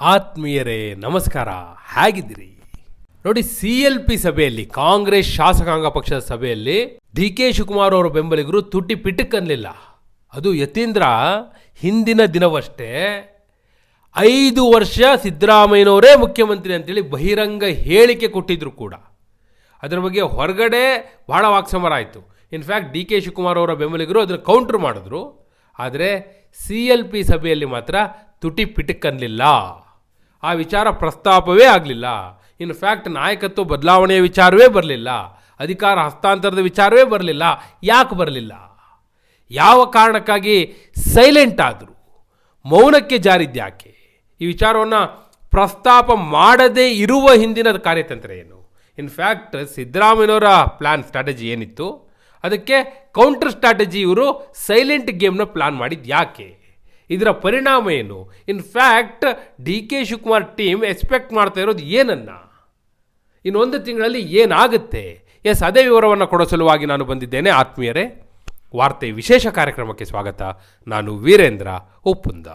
ಆತ್ಮೀಯರೇ, ನಮಸ್ಕಾರ. ಹೇಗಿದ್ದೀರಿ? ನೋಡಿ ಸಿ ಎಲ್ ಪಿ ಸಭೆಯಲ್ಲಿ, ಕಾಂಗ್ರೆಸ್ ಶಾಸಕಾಂಗ ಪಕ್ಷದ ಸಭೆಯಲ್ಲಿ ಡಿ ಕೆ ಶಿವಕುಮಾರ್ ಅವರ ಬೆಂಬಲಿಗರು ತುಟಿ ಪಿಟ್ಟಕ್ಕನ್ನಲಿಲ್ಲ ಅದು ಯತೀಂದ್ರ ಹಿಂದಿನ ದಿನವಷ್ಟೇ ಐದು ವರ್ಷ ಸಿದ್ದರಾಮಯ್ಯನವರೇ ಮುಖ್ಯಮಂತ್ರಿ ಅಂತೇಳಿ ಬಹಿರಂಗ ಹೇಳಿಕೆ ಕೊಟ್ಟಿದ್ರು ಕೂಡ. ಅದರ ಬಗ್ಗೆ ಹೊರಗಡೆ ಬಹಳ ವಾಕ್ಸಮರ ಆಯಿತು ಇನ್ಫ್ಯಾಕ್ಟ್ ಡಿ ಕೆ ಶಿವಕುಮಾರ್ ಅವರ ಬೆಂಬಲಿಗರು ಅದನ್ನು ಕೌಂಟ್ರ್ ಮಾಡಿದ್ರು. ಆದರೆ ಸಿ ಎಲ್ ಪಿ ಸಭೆಯಲ್ಲಿ ಮಾತ್ರ ತುಟಿ ಪಿಟಕ್ಕನ್ಲಿಲ್ಲ. ಆ ವಿಚಾರ ಪ್ರಸ್ತಾಪವೇ ಆಗಲಿಲ್ಲ. ಇನ್ಫ್ಯಾಕ್ಟ್ ನಾಯಕತ್ವ ಬದಲಾವಣೆಯ ವಿಚಾರವೇ ಬರಲಿಲ್ಲ. ಅಧಿಕಾರ ಹಸ್ತಾಂತರದ ವಿಚಾರವೇ ಬರಲಿಲ್ಲ. ಯಾಕೆ ಬರಲಿಲ್ಲ? ಯಾವ ಕಾರಣಕ್ಕಾಗಿ ಸೈಲೆಂಟ್ ಆದರು? ಮೌನಕ್ಕೆ ಜಾರಿದ್ಯಾಕೆ ಈ ವಿಚಾರವನ್ನು ಪ್ರಸ್ತಾಪ ಮಾಡದೇ ಇರುವ ಹಿಂದಿನ ಕಾರ್ಯತಂತ್ರ ಏನು? ಇನ್ಫ್ಯಾಕ್ಟ್ ಸಿದ್ದರಾಮಯ್ಯನವರ ಪ್ಲ್ಯಾನ್ ಸ್ಟ್ರಾಟಜಿ ಏನಿತ್ತು? ಅದಕ್ಕೆ ಕೌಂಟರ್ ಸ್ಟ್ರಾಟಜಿ ಇವರು ಸೈಲೆಂಟ್ ಗೇಮ್ನ ಪ್ಲ್ಯಾನ್ ಮಾಡಿದ್ದು ಯಾಕೆ? ಇದರ ಪರಿಣಾಮ ಏನು? In fact D K Shivakumar team expect ಮಾಡ್ತಾ ಇರೋದು ಏನನ್ನ? ಇನ್ನೊಂದು ತಿಂಗಳಲ್ಲಿ ಏನಾಗುತ್ತೆ? ಎಸ್ ಅದೇ ವಿವರವನ್ನು ಕೊಡೋ ಸಲುವಾಗಿ ನಾನು ಬಂದಿದ್ದೇನೆ. ಆತ್ಮೀಯರೇ, ವಾರ್ತೆ ವಿಶೇಷ ಕಾರ್ಯಕ್ರಮಕ್ಕೆ ಸ್ವಾಗತ. ನಾನು ವೀರೇಂದ್ರ ಉಪ್ಪುಂದ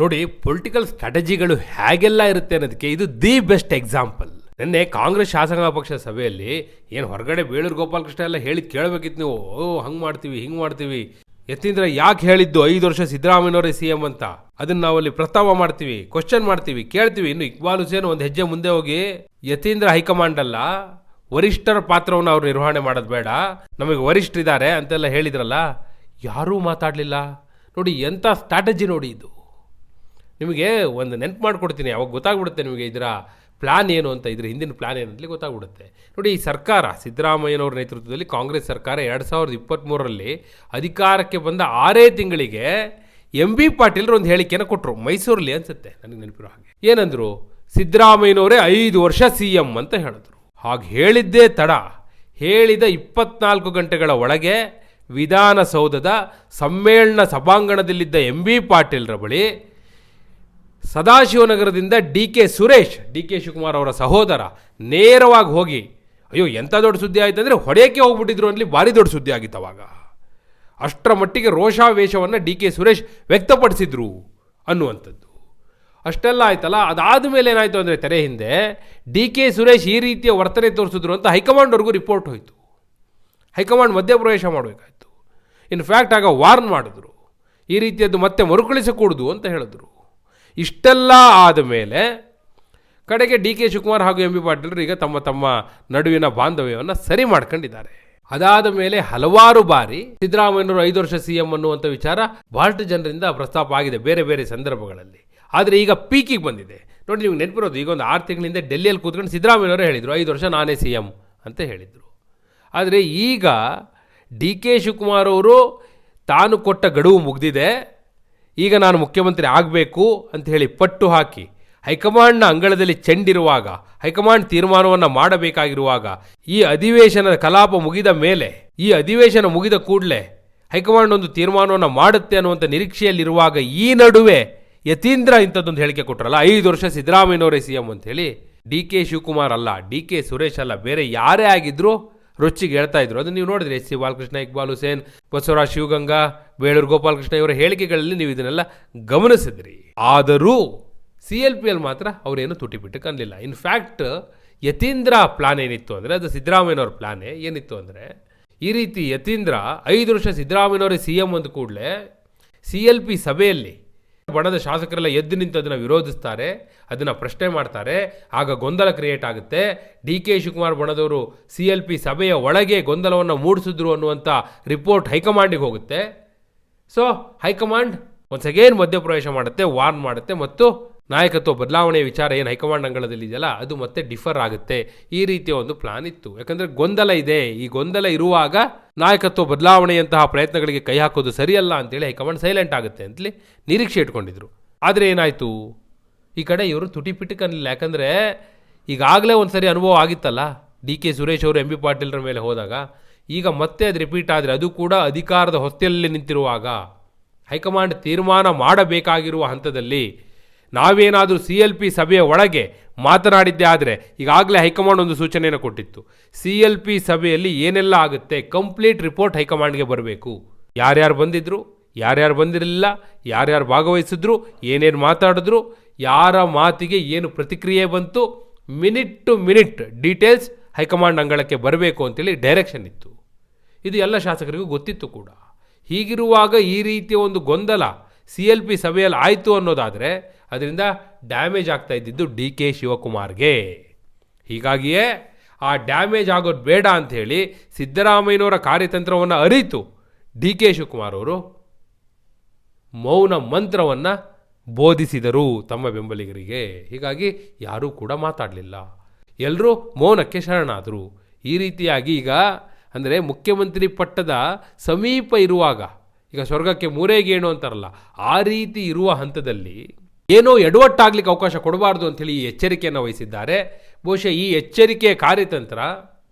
ನೋಡಿ ಪೊಲಿಟಿಕಲ್ ಸ್ಟ್ರಾಟಜಿಗಳು ಹೇಗೆಲ್ಲ ಇರುತ್ತೆ ಅನ್ನೋದಕ್ಕೆ ಇದು ದಿ ಬೆಸ್ಟ್ ಎಕ್ಸಾಂಪಲ್ ನಿನ್ನೆ ಕಾಂಗ್ರೆಸ್ ಶಾಸಕಾಂಗ ಪಕ್ಷ ಸಭೆಯಲ್ಲಿ, ಏನು ಹೊರಗಡೆ ಬೇಳೂರು ಗೋಪಾಲಕೃಷ್ಣ ಎಲ್ಲ ಹೇಳಿ ಕೇಳಬೇಕಿತ್ತು ನೀವು, ಓ, ಹಂಗೆ ಮಾಡ್ತೀವಿ, ಹಿಂಗೆ ಮಾಡ್ತೀವಿ. ಯತೀಂದ್ರ ಯಾಕೆ ಹೇಳಿದ್ದು ಐದು ವರ್ಷ ಸಿದ್ದರಾಮಯ್ಯನವರೇ ಸಿ ಎಂ ಅಂತ? ಅದನ್ನ ನಾವಲ್ಲಿ ಪ್ರಸ್ತಾವ ಮಾಡ್ತೀವಿ ಕ್ವಶನ್ ಮಾಡ್ತೀವಿ, ಕೇಳ್ತೀವಿ. ಇನ್ನು ಇಕ್ಬಾಲ್ ಹುಸೇನ್ ಒಂದು ಹೆಜ್ಜೆ ಮುಂದೆ ಹೋಗಿ, ಯತೀಂದ್ರ ಹೈಕಮಾಂಡ್ ಅಲ್ಲ, ವರಿಷ್ಠರ ಪಾತ್ರವನ್ನು ಅವ್ರು ನಿರ್ವಹಣೆ ಮಾಡೋದು ಬೇಡ, ನಮಗೆ ವರಿಷ್ಠರಿದ್ದಾರೆ ಅಂತೆಲ್ಲ ಹೇಳಿದ್ರಲ್ಲ, ಯಾರೂ ಮಾತಾಡಲಿಲ್ಲ. ನೋಡಿ ಎಂಥ ಸ್ಟ್ರಾಟಜಿ ನೋಡಿ ಇದು. ನಿಮಗೆ ಒಂದು ನೆನ್ಪು ಮಾಡಿಕೊಡ್ತೀನಿ, ಅವಾಗ ಗೊತ್ತಾಗ್ಬಿಡುತ್ತೆ ನಿಮಗೆ ಇದರ ಪ್ಲಾನ್ ಏನು ಅಂತ ಇದ್ರ, ಹಿಂದಿನ ಪ್ಲ್ಯಾನ್ ಏನು ಅಂತಲೇ ಗೊತ್ತಾಗ್ಬಿಡುತ್ತೆ. ನೋಡಿ, ಈ ಸರ್ಕಾರ, ಸಿದ್ದರಾಮಯ್ಯನವ್ರ ನೇತೃತ್ವದಲ್ಲಿ ಕಾಂಗ್ರೆಸ್ ಸರ್ಕಾರ ಎರಡು ಸಾವಿರದ ಇಪ್ಪತ್ತ್ಮೂರರಲ್ಲಿ ಅಧಿಕಾರಕ್ಕೆ ಬಂದ ಆರೇ ತಿಂಗಳಿಗೆ ಎಂ ಬಿ ಪಾಟೀಲ್ರು ಒಂದು ಹೇಳಿಕೆಯನ್ನು ಕೊಟ್ಟರು ಮೈಸೂರಲ್ಲಿ ಅನಿಸುತ್ತೆ ನನಗೆ ನೆನಪಿರೋ ಹಾಗೆ. ಏನಂದರು? ಸಿದ್ದರಾಮಯ್ಯನವರೇ ಐದು ವರ್ಷ ಸಿ ಎಂ ಅಂತ ಹೇಳಿದ್ರು. ಹಾಗೆ ಹೇಳಿದ್ದೇ ತಡ. ಹೇಳಿದ ಇಪ್ಪತ್ನಾಲ್ಕು ಗಂಟೆಗಳ ಒಳಗೆ ವಿಧಾನಸೌಧದ ಸಮ್ಮೇಳನ ಸಭಾಂಗಣದಲ್ಲಿದ್ದ ಎಂ ಬಿ ಪಾಟೀಲ್ರ ಬಳಿ ಸದಾಶಿವನಗರದಿಂದ D K Suresh, D K Shivakumar ಅವರ ಸಹೋದರ ನೇರವಾಗಿ ಹೋಗಿ, ಅಯ್ಯೋ ಎಂಥ ದೊಡ್ಡ ಸುದ್ದಿ ಆಯಿತು ಅಂದರೆ ಹೊಡೆಯೋಕ್ಕೆ ಹೋಗ್ಬಿಟ್ಟಿದ್ರು ಅಲ್ಲಿ ಭಾರಿ ದೊಡ್ಡ ಸುದ್ದಿ ಆಗಿತ್ತು ಅವಾಗ. ಅಷ್ಟರ ಮಟ್ಟಿಗೆ ರೋಷಾವೇಶವನ್ನು ಡಿ ಕೆ ಸುರೇಶ್ ವ್ಯಕ್ತಪಡಿಸಿದ್ರು ಅನ್ನುವಂಥದ್ದು. ಅಷ್ಟೆಲ್ಲ ಆಯ್ತಲ್ಲ? ಅದಾದ ಮೇಲೆ ಏನಾಯಿತು ಅಂದರೆ ತೆರೆ ಹಿಂದೆ ಡಿ ಕೆ ಸುರೇಶ್ ಈ ರೀತಿಯ ವರ್ತನೆ ತೋರಿಸಿದ್ರು ಅಂತ ಹೈಕಮಾಂಡ್ವರೆಗೂ ರಿಪೋರ್ಟ್ ಹೋಯಿತು. ಹೈಕಮಾಂಡ್ ಮಧ್ಯಪ್ರವೇಶ ಮಾಡಬೇಕಾಯ್ತು. ಇನ್ಫ್ಯಾಕ್ಟ್ ಆಗ ವಾರ್ನ್ ಮಾಡಿದ್ರು. ಈ ರೀತಿಯದ್ದು ಮತ್ತೆ ಮರುಕಳಿಸಕೂಡದು ಅಂತ ಹೇಳಿದ್ರು. ಇಷ್ಟೆಲ್ಲ ಆದ ಮೇಲೆ ಕಡೆಗೆ ಡಿ ಕೆ ಶಿವಕುಮಾರ್ ಹಾಗೂ ಎಂ ಬಿ ಪಾಟೀಲರು ಈಗ ತಮ್ಮ ತಮ್ಮ ನಡುವಿನ ಬಾಂಧವ್ಯವನ್ನು ಸರಿ ಮಾಡ್ಕೊಂಡಿದ್ದಾರೆ. ಅದಾದ ಮೇಲೆ ಹಲವಾರು ಬಾರಿ ಸಿದ್ದರಾಮಯ್ಯನವರು ಐದು ವರ್ಷ ಸಿ ಎಂ ಅನ್ನುವಂಥ ವಿಚಾರ ಬಹಳಷ್ಟು ಜನರಿಂದ ಪ್ರಸ್ತಾಪ ಆಗಿದೆ ಬೇರೆ ಬೇರೆ ಸಂದರ್ಭಗಳಲ್ಲಿ. ಆದರೆ ಈಗ ಪೀಕಿಗೆ ಬಂದಿದೆ. ನೋಡಿ ನಿಮ್ಗೆ ನೆನಪಿರೋದು, ಈಗ ಒಂದು ಆರು ತಿಂಗಳಿಂದ ಡೆಲ್ಲಿಯಲ್ಲಿ ಕೂತ್ಕೊಂಡು ಸಿದ್ದರಾಮಯ್ಯನವರು ಹೇಳಿದರು, ಐದು ವರ್ಷ ನಾನೇ ಸಿ ಎಂ ಅಂತ ಹೇಳಿದರು. ಆದರೆ ಈಗ ಡಿ ಕೆ ಶಿವಕುಮಾರ್ ಅವರು ತಾನು ಕೊಟ್ಟ ಗಡುವು ಮುಗಿದಿದೆ. ಈಗ ನಾನು ಮುಖ್ಯಮಂತ್ರಿ ಆಗಬೇಕು ಅಂತ ಹೇಳಿ ಪಟ್ಟು ಹಾಕಿ ಹೈಕಮಾಂಡ್ನ ಅಂಗಳದಲ್ಲಿ ಚೆಂಡಿರುವಾಗ, ಹೈಕಮಾಂಡ್ ತೀರ್ಮಾನವನ್ನು ಮಾಡಬೇಕಾಗಿರುವಾಗ, ಈ ಅಧಿವೇಶನದ ಕಲಾಪ ಮುಗಿದ ಮೇಲೆ, ಈ ಅಧಿವೇಶನ ಮುಗಿದ ಕೂಡಲೇ ಹೈಕಮಾಂಡ್ ಒಂದು ತೀರ್ಮಾನವನ್ನು ಮಾಡುತ್ತೆ ಅನ್ನುವಂಥ ನಿರೀಕ್ಷೆಯಲ್ಲಿರುವಾಗ ಈ ನಡುವೆ ಯತೀಂದ್ರ ಇಂಥದ್ದೊಂದು ಹೇಳಿಕೆ ಕೊಟ್ಟರಲ್ಲ ಐದು ವರ್ಷ ಸಿದ್ದರಾಮಯ್ಯನವರೇ ಸಿ ಎಂ ಅಂತ ಹೇಳಿ, ಡಿ ಕೆ ಶಿವಕುಮಾರ್ ಅಲ್ಲ, ಡಿ ಕೆ ಸುರೇಶ್ ಅಲ್ಲ, ಬೇರೆ ಯಾರೇ ಆಗಿದ್ರೂ ರೊಚ್ಚಿಗೆ ಹೇಳ್ತಾ ಇದ್ರು. ಅದನ್ನು ನೀವು ನೋಡಿದ್ರಿ ಎಸ್ ಸಿ ಬಾಲಕೃಷ್ಣ, ಇಕ್ಬಾಲ್ ಹುಸೇನ್, ಬಸವರಾಜ್ ಶಿವಗಂಗಾ, ಬೇಳೂರು ಗೋಪಾಲಕೃಷ್ಣ ಇವರ ಹೇಳಿಕೆಗಳಲ್ಲಿ ನೀವು ಇದನ್ನೆಲ್ಲ ಗಮನಿಸಿದ್ರಿ. ಆದರೂ ಸಿ ಎಲ್ ಪಿ ಎಲ್ ಮಾತ್ರ ಅವರೇನು ತುಟಿ ಬಿಟ್ಟು ಕನ್ನಲಿಲ್ಲ ಇನ್ಫ್ಯಾಕ್ಟ್ ಯತೀಂದ್ರ ಪ್ಲಾನ್ ಏನಿತ್ತು ಅಂದರೆ, ಅದು ಸಿದ್ದರಾಮಯ್ಯನವ್ರ ಪ್ಲಾನ್ ಏನಿತ್ತು ಅಂದರೆ, ಈ ರೀತಿ ಯತೀಂದ್ರ ಐದು ವರ್ಷ ಸಿದ್ದರಾಮಯ್ಯನವರೇ ಸಿ ಎಂ ಅಂದ ಕೂಡಲೇ ಸಿ ಎಲ್ ಪಿ ಸಭೆಯಲ್ಲಿ ಬಣದ ಶಾಸಕರೆಲ್ಲ ಎದ್ದು ನಿಂತು ಅದನ್ನು ವಿರೋಧಿಸ್ತಾರೆ, ಅದನ್ನು ಪ್ರಶ್ನೆ ಮಾಡ್ತಾರೆ. ಆಗ ಗೊಂದಲ ಕ್ರಿಯೇಟ್ ಆಗುತ್ತೆ. ಡಿ ಕೆ ಶಿವಕುಮಾರ್ ಬಣದವರು ಸಿ ಎಲ್ ಪಿ ಸಭೆಯ ಒಳಗೆ ಗೊಂದಲವನ್ನು ಮೂಡಿಸಿದ್ರು ಅನ್ನುವಂಥ ರಿಪೋರ್ಟ್ ಹೈಕಮಾಂಡಿಗೆ ಹೋಗುತ್ತೆ. So high command once again ಮಧ್ಯಪ್ರವೇಶ ಮಾಡುತ್ತೆ ವಾರ್ನ್ ಮಾಡುತ್ತೆ ಮತ್ತು ನಾಯಕತ್ವ ಬದಲಾವಣೆಯ ವಿಚಾರ ಏನು ಹೈಕಮಾಂಡ್ ಅಂಗಳದಲ್ಲಿ ಇದೆಯಲ್ಲ, ಅದು ಮತ್ತೆ ಡಿಫರ್ ಆಗುತ್ತೆ. ಈ ರೀತಿಯ ಒಂದು ಪ್ಲಾನ್ ಇತ್ತು. ಯಾಕಂದರೆ ಗೊಂದಲ ಇದೆ. ಈ ಗೊಂದಲ ಇರುವಾಗ ನಾಯಕತ್ವ ಬದಲಾವಣೆಯಂತಹ ಪ್ರಯತ್ನಗಳಿಗೆ ಕೈ ಹಾಕೋದು ಸರಿಯಲ್ಲ ಅಂತೇಳಿ ಹೈಕಮಾಂಡ್ ಸೈಲೆಂಟ್ ಆಗುತ್ತೆ ಅಂತಲೇ ನಿರೀಕ್ಷೆ ಇಟ್ಕೊಂಡಿದ್ರು. ಆದರೆ ಏನಾಯಿತು? ಈ ಕಡೆ ಇವರು ತುಟಿ ಪಿಟಕನ್ನಿಲ್ಲ ಯಾಕಂದರೆ ಈಗಾಗಲೇ ಒಂದು ಸರಿ ಅನುಭವ ಆಗಿತ್ತಲ್ಲ, ಡಿ ಕೆ ಸುರೇಶ್ ಅವರು ಎಂ ಬಿ ಪಾಟೀಲ್ರ ಮೇಲೆ ಹೋದಾಗ. ಈಗ ಮತ್ತೆ ಅದು ರಿಪೀಟ್ ಆದರೆ ಅದು ಕೂಡ ಅಧಿಕಾರದ ಹೊಸ್ತಿಯಲ್ಲಿ ನಿಂತಿರುವಾಗ ಹೈಕಮಾಂಡ್ ತೀರ್ಮಾನ ಮಾಡಬೇಕಾಗಿರುವ ಹಂತದಲ್ಲಿ ನಾವೇನಾದರೂ ಸಿ ಎಲ್ ಪಿ ಸಭೆಯ ಒಳಗೆ ಮಾತನಾಡಿದ್ದೆ ಆದರೆ ಈಗಾಗಲೇ ಹೈಕಮಾಂಡ್ ಒಂದು ಸೂಚನೆಯನ್ನು ಕೊಟ್ಟಿತ್ತು. ಸಿ ಎಲ್ ಪಿ ಸಭೆಯಲ್ಲಿ ಏನೆಲ್ಲ ಆಗುತ್ತೆ, ಕಂಪ್ಲೀಟ್ ರಿಪೋರ್ಟ್ ಹೈಕಮಾಂಡ್ಗೆ ಬರಬೇಕು. ಯಾರ್ಯಾರು ಬಂದಿದ್ರು, ಯಾರ್ಯಾರು ಬಂದಿರಲಿಲ್ಲ, ಯಾರ್ಯಾರು ಭಾಗವಹಿಸಿದ್ರು, ಏನೇನು ಮಾತಾಡಿದ್ರು, ಯಾರ ಮಾತಿಗೆ ಏನು ಪ್ರತಿಕ್ರಿಯೆ ಬಂತು, minute to minute details high command ಅಂಗಳಕ್ಕೆ ಬರಬೇಕು ಅಂತೇಳಿ ಡೈರೆಕ್ಷನ್ ಇತ್ತು. ಇದು ಎಲ್ಲ ಶಾಸಕರಿಗೂ ಗೊತ್ತಿತ್ತು ಕೂಡ. ಹೀಗಿರುವಾಗ ಈ ರೀತಿಯ ಒಂದು ಗೊಂದಲ ಸಿ ಎಲ್ ಪಿ ಸಭೆಯಲ್ಲಿ ಆಯಿತು ಅನ್ನೋದಾದರೆ ಅದರಿಂದ ಡ್ಯಾಮೇಜ್ ಆಗ್ತಾ ಇದ್ದಿದ್ದು ಡಿ ಕೆ ಶಿವಕುಮಾರ್ಗೆ. ಹೀಗಾಗಿಯೇ ಆ ಡ್ಯಾಮೇಜ್ ಆಗೋದು ಬೇಡ ಅಂಥೇಳಿ ಸಿದ್ದರಾಮಯ್ಯನವರ ಕಾರ್ಯತಂತ್ರವನ್ನು ಅರಿತು ಡಿ ಕೆ ಶಿವಕುಮಾರ್ ಅವರು ಮೌನ ಮಂತ್ರವನ್ನು ಬೋಧಿಸಿದರು ತಮ್ಮ ಬೆಂಬಲಿಗರಿಗೆ. ಹೀಗಾಗಿ ಯಾರೂ ಕೂಡ ಮಾತಾಡಲಿಲ್ಲ. ಎಲ್ಲರೂ ಮೌನಕ್ಕೆ ಶರಣಾದರು. ಈ ರೀತಿಯಾಗಿ ಈಗ ಅಂದರೆ ಮುಖ್ಯಮಂತ್ರಿ ಪಟ್ಟದ ಸಮೀಪ ಇರುವಾಗ, ಈಗ ಸ್ವರ್ಗಕ್ಕೆ ಮೂರೇ ಗೇಣು ಅಂತಾರಲ್ಲ, ಆ ರೀತಿ ಇರುವ ಹಂತದಲ್ಲಿ ಏನೋ ಎಡವಟ್ಟಾಗ್ಲಿಕ್ಕೆ ಅವಕಾಶ ಕೊಡಬಾರ್ದು ಅಂತೇಳಿ ಈ ಎಚ್ಚರಿಕೆಯನ್ನು ವಹಿಸಿದ್ದಾರೆ. ಬಹುಶಃ ಈ ಎಚ್ಚರಿಕೆಯ ಕಾರ್ಯತಂತ್ರ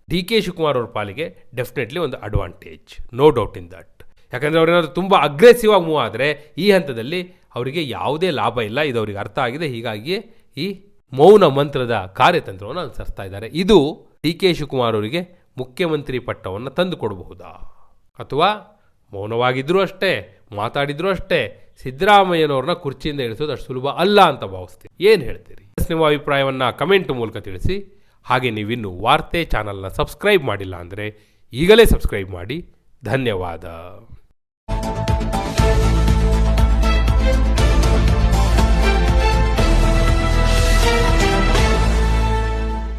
ಡಿ ಕೆ ಶಿವಕುಮಾರ್ ಅವ್ರ ಪಾಲಿಗೆ ಡೆಫಿನೆಟ್ಲಿ ಒಂದು advantage. No doubt in that. ಯಾಕಂದರೆ ಅವ್ರೇನಾದ್ರು ತುಂಬ ಅಗ್ರೆಸಿವ್ ಆಗಿ ಮೂವ್ ಆದರೆ ಈ ಹಂತದಲ್ಲಿ ಅವರಿಗೆ ಯಾವುದೇ ಲಾಭ ಇಲ್ಲ. ಇದು ಅವರಿಗೆ ಅರ್ಥ ಆಗಿದೆ. ಹೀಗಾಗಿ ಈ ಮೌನ ಮಂತ್ರದ ಕಾರ್ಯತಂತ್ರವನ್ನು ಅನುಸರಿಸ್ತಾ ಇದ್ದಾರೆ. ಇದು ಡಿ ಕೆ ಶಿವಕುಮಾರ್ ಅವರಿಗೆ ಮುಖ್ಯಮಂತ್ರಿ ಪಟ್ಟವನ್ನು ತಂದು ಕೊಡಬಹುದಾ? ಅಥವಾ ಮೌನವಾಗಿದ್ದರೂ ಅಷ್ಟೇ ಮಾತಾಡಿದ್ರೂ ಅಷ್ಟೇ. ಸಿದ್ದರಾಮಯ್ಯನವ್ರನ್ನ ಕುರ್ಚಿಯಿಂದ ಇಳಿಸೋದು ಅಷ್ಟು ಸುಲಭ ಅಲ್ಲ ಅಂತ ಭಾವಿಸ್ತೀವಿ ಏನು ಹೇಳ್ತೀರಿ? ನಿಮ್ಮ ಅಭಿಪ್ರಾಯವನ್ನು ಕಮೆಂಟ್ ಮೂಲಕ ತಿಳಿಸಿ. ಹಾಗೆ ನೀವಿನ್ನು ವಾರ್ತೆ ಚಾನಲ್ನ ಸಬ್ಸ್ಕ್ರೈಬ್ ಮಾಡಿಲ್ಲ ಅಂದರೆ ಈಗಲೇ ಸಬ್ಸ್ಕ್ರೈಬ್ ಮಾಡಿ. ಧನ್ಯವಾದ.